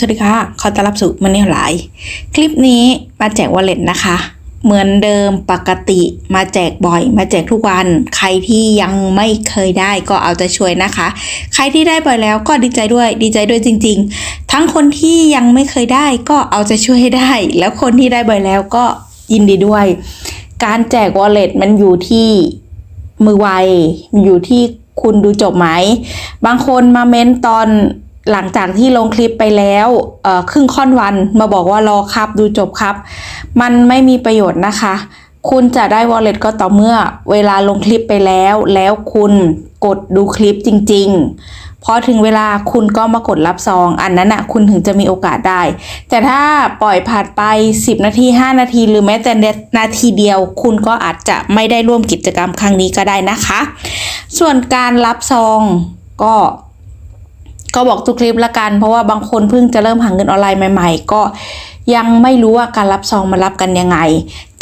สวัสดีค่ะ ขอต้อนรับสู่มันนี่หลายคลิปนี้มาแจกวอลเล็ตนะคะ เหมือนเดิมปกติมาแจกบ่อย มาแจกทุกวัน ใครที่ยังไม่เคยได้ก็เอาใจช่วยนะคะ ใครที่ได้บ่อยแล้วก็ดีใจด้วย ดีใจด้วยจริง ๆ ทั้งคนที่ยังไม่เคยได้ก็เอาใจช่วยให้ได้ แล้วคนที่ได้บ่อยแล้วก็ยินดีด้วย การแจกวอลเล็ตมันอยู่ที่มือไวมันอยู่ที่คุณดูจบไหม บางคนมาเม้นตอน หลังจากที่ลงคลิปไปแล้วครึ่งค่อนวันมาบอกว่ารอครับดูจบครับ มันไม่มีประโยชน์นะคะ คุณจะได้ wallet ก็ต่อเมื่อเวลาลงคลิปไปแล้ว แล้วคุณกดดูคลิปจริง ๆ พอถึงเวลาคุณก็มากดรับซอง อันนั้นอะคุณถึงจะมีโอกาสได้ แต่ถ้าปล่อยผ่านไป 10 นาที 5 นาที หรือแม้แต่นาทีเดียว คุณก็อาจจะไม่ได้ร่วมกิจกรรมครั้งนี้ก็ได้นะคะ ส่วนการรับซองก็ ก็บอกทุกคลิปละกัน เพราะว่าบางคนเพิ่งจะเริ่มหาเงินออนไลน์ใหม่ ๆ ก็ยังไม่รู้ว่าการรับซองมารับกันยังไง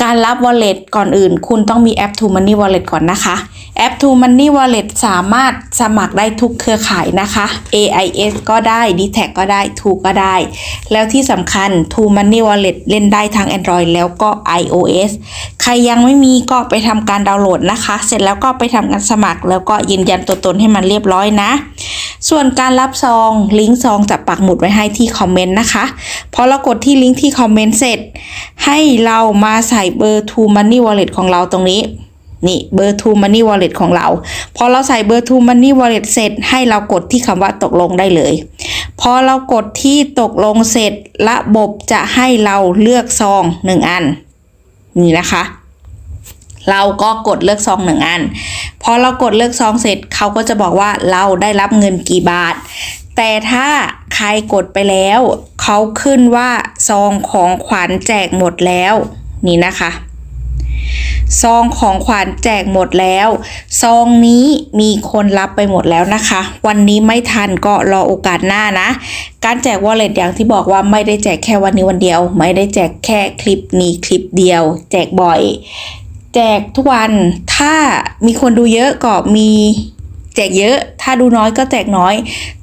การรับ wallet ก่อนอื่น คุณต้องมีแอป To Money Wallet ก่อนนะคะ แอป To Money Wallet สามารถสมัครได้ทุกเครือข่ายนะคะ AIS ก็ได้ d t a c ก็ได้ To ก็ได้ แล้วที่สำคัญ To Money Wallet เล่นได้ทาง Android แล้วก็ iOS ใครยังไม่มีก็ไปทำการดาวน์โหลดนะคะ เสร็จแล้วก็ไปทำการสมัคร แล้วก็ยืนยันตัวตนให้มันเรียบร้อยนะ ส่วนการรับซองลิงก์ซองจะปักหมุดไว้ให้ที่คอมเมนต์นะคะพอเรากดที่ลิงก์ที่คอมเมนต์เสร็จ ให้เรามาใส่เบอร์ To Money Wallet ของเราตรงนี้ นี่เบอร์ To Money Wallet ของเรา พอเราใส่เบอร์ To Money Wallet เสร็จ ให้เรากดที่คำว่าตกลงได้เลย พอเรากดที่ตกลงเสร็จ ระบบจะให้เราเลือกซองหนึ่งอัน นี่นะคะเราก็กดเลือกซองหนึ่งอัน พอเรากดเลือกซองเสร็จเขาก็จะบอกว่าเราได้รับเงินกี่บาท แต่ถ้าใครกดไปแล้ว เขาขึ้นว่าซองของขวัญแจกหมดแล้วนี่นะคะซองของขวัญแจกหมดแล้ว ซองนี้มีคนรับไปหมดแล้วนะคะ วันนี้ไม่ทันก็รอโอกาสหน้านะ การแจกวอลเล็ตอย่างที่บอกว่าไม่ได้แจกแค่วันนี้วันเดียว ไม่ได้แจกแค่คลิปนี้คลิปเดียว แจกบ่อย แจกทุกวันถ้ามีคนดูเยอะก็มี แจกเยอะ ถ้าดูน้อยก็แจกน้อย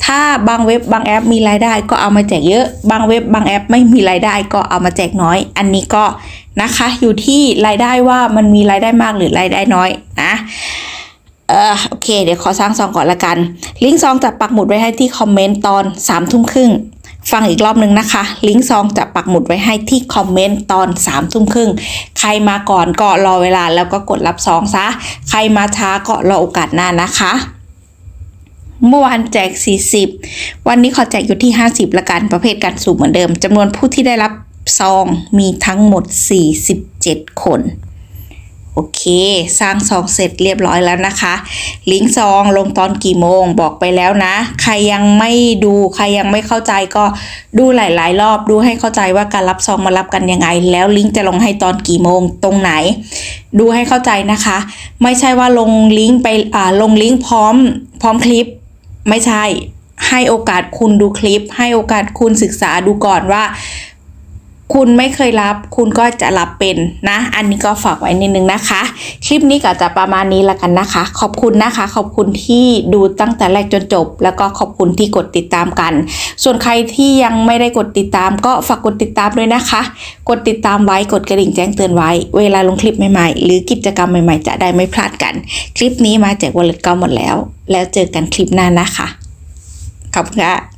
ถ้าบางเว็บบางแอปมีรายได้ก็เอามาแจกเยอะ บางเว็บบางแอปไม่มีรายได้ก็เอามาแจกน้อย อันนี้ก็นะคะอยู่ที่รายได้ว่ามันมีรายได้มากหรือรายได้น้อยนะเออโอเค เดี๋ยวขอสร้างซองก่อนละกัน ลิงก์ซองจะปักหมุดไว้ให้ที่คอมเมนต์ตอนสามทุ่มครึ่งฟังอีกรอบนึงนะคะ ลิงก์ซองจะปักหมุดไว้ให้ที่คอมเมนต์ตอนสามทุ่มครึ่งใครมาก่อนก็รอเวลาแล้วก็กดรับซองซะ ใครมาช้าก็รอโอกาสหน้านะคะ เมื่อวานแจก 40 วันนี้ขอแจกอยู่ที่ 50 ละกันประเภทการสูบเหมือนเดิมจำนวนผู้ที่ได้รับซองมีทั้งหมด 47 คน โอเค สร้างซองเสร็จเรียบร้อยแล้วนะคะ ลิงก์ซองลงตอนกี่โมงบอกไปแล้วนะ ใครยังไม่ดูใครยังไม่เข้าใจก็ดูหลาย ๆ รอบดูให้เข้าใจว่าการรับซองมารับกันยังไง แล้วลิงก์จะลงให้ตอนกี่โมงตรงไหน ดูให้เข้าใจนะคะ ไม่ใช่ว่าลงลิงก์ไปอ่าลงลิงก์พร้อมพร้อมคลิป ไม่ใช่ให้โอกาสคุณดูคลิป ให้โอกาสคุณศึกษาดูก่อนว่า คุณไม่เคยรับคุณก็จะรับเป็นนะ อันนี้ก็ฝากไว้นิดนึงนะคะ คลิปนี้ก็จะประมาณนี้ละกันนะคะ ขอบคุณนะคะ ขอบคุณที่ดูตั้งแต่แรกจนจบ แล้วก็ขอบคุณที่กดติดตามกัน ส่วนใครที่ยังไม่ได้กดติดตาม ก็ฝากกดติดตามด้วยนะคะ กดติดตามไว้กดกระดิ่งแจ้งเตือนไว้ เวลาลงคลิปใหม่ๆ หรือกิจกรรมใหม่ๆ จะได้ไม่พลาดกัน คลิปนี้มาแจกวอลเล็ตก้าหมดแล้ว แล้วเจอกันคลิปหน้านะคะขอบคุณค่ะ